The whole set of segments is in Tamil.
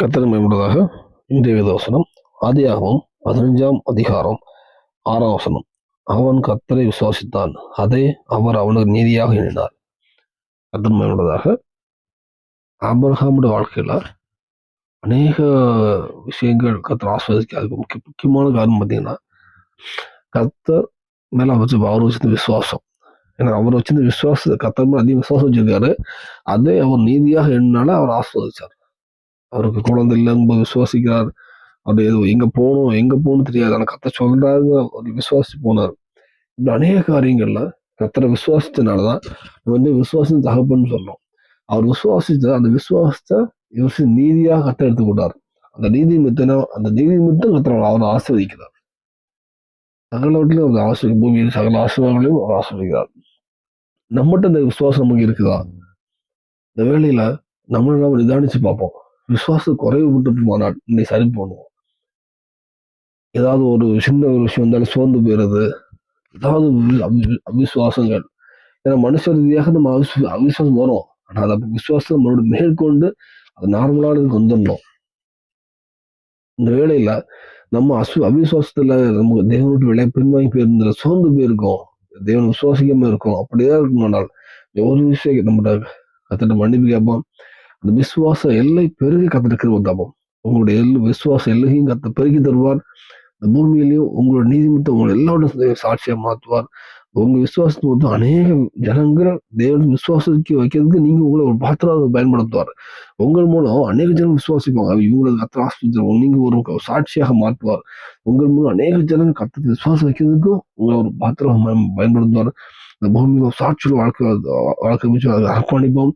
கத்தனை மேம்படுவதாக இன்றைய வேதவசனம். ஆதியாகவும் பதினஞ்சாம் அதிகாரம் ஆறாம் வசனம். அவன் கத்தரை விசுவாசித்தான். அதை அவர் அவனுக்கு நீதியாக எண்ணினார். கத்தனை மேம்படுவதாக. ஆபிரகாமுடைய வாழ்க்கையில அநேக விஷயங்கள் கத்தர் ஆஸ்வதிக்க முக்கிய முக்கியமான காரணம் பார்த்தீங்கன்னா கத்தர் மேலே அவர் அவர் வச்சிருந்த விசுவாசம். ஏன்னா அவர் வச்சிருந்த விசுவாச கத்தர் மேலே அதிக விசுவாசம் வச்சிருக்காரு. அதை அவர் நீதியாக எண்ணால அவர் ஆஸ்வதிச்சார் அவருக்கு குழந்தை இல்லைன்னு விசுவாசிக்கிறார். அவர் எது எங்க போகணும் எங்க போகணும் தெரியாது. ஆனா கத்த சொல்றாங்க அவர் விசுவாசி போனார். இப்படி அநேக காரியங்கள்ல கத்தரை விசுவாசித்தனால தான் வந்து விசுவாசம் தகப்பன்னு சொல்லும் அவர் விசுவாசித்த அந்த விசுவாசத்தை இவர் நீதியாக கத்த எடுத்துக்கொண்டார் அந்த நீதி மித்தனை அந்த நீதி மித்தம் கத்தர் அவர் ஆசிர்வதிக்கிறார். சகலவற்றிலும் அவர் ஆசிரியர் பூமியில் சகல ஆசீர்வாதங்களையும் அவர் ஆசிர்வதிக்கிறார். நம்மகிட்ட இந்த விசுவாசம் நமக்கு இருக்குதா? இந்த வேலையில் நம்மளை நாம் நிதானிச்சு பார்ப்போம். விசுவாசம் குறைவு விட்டு இன்னைக்கு சரி பண்ணுவோம். ஏதாவது ஒரு சின்ன ஒரு விஷயம் வந்தாலும் சோர்ந்து போயிடுறது ஏதாவது அவிசுவாசங்கள். ஏன்னா மனுஷ ரீதியாக நம்ம அவிசு- அவிசுவாசம் வரும். ஆனால் அதை விசுவாசத்தை நம்மளோட மேற்கொண்டு அது நார்மலானதுக்கு வந்துடணும். இந்த வேலையில நம்ம அசு அவிசுவாசத்துல நம்ம தேவனோட விலை பின்வாங்கி போயிருந்ததுல சோர்ந்து போயிருக்கோம். தேவன் விசுவாசிக்காம இருக்கும். அப்படியே இருக்குமானால் ஒரு விஷயம் நம்ம கத்திட்ட மன்னிப்பு கேட்போம். அந்த விசுவாச எல்லை பெருகி கத்திருக்கிற தாபம் உங்களுடைய எல் விசுவாச எல்லையும் கத்த பெருகி தருவார். இந்த பூமியிலையும் உங்களோட நீதிமன்றம் உங்களை எல்லாரோட சாட்சியாக மாற்றுவார். உங்க விசுவாசத்தை வந்து அநேக ஜனங்கள் தேவன் விசுவாசத்துக்கு வைக்கிறதுக்கு நீங்க உங்களை ஒரு பாத்திரம் பயன்படுத்துவார். உங்கள் மூலம் அநேக ஜனங்கள் விசுவாசிப்பாங்க. இவங்களுக்கு கத்திர ஆஸ்பத்திரி நீங்க ஒரு சாட்சியாக மாற்றுவார். உங்கள் மூலம் அநேக ஜனங்கள் கத்தத்தை விசுவாசம் வைக்கிறதுக்கும் உங்களை ஒரு பாத்திரம் பயன்படுத்துவார். இந்த பூமியில சாட்சியில் வாழ்க்கை வாழ்க்கை வச்சு அர்ப்பணிப்போம்.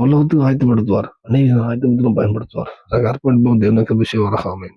உலகத்துக்கு ஆயத்தப்படுத்துவார். அநேக ஆயத்தப்படுத்தி பயன்படுத்துவார். அதற்கு அர்ப்பணிப்போம் தேவனுக்கு அபிஷேகம் வரகாமே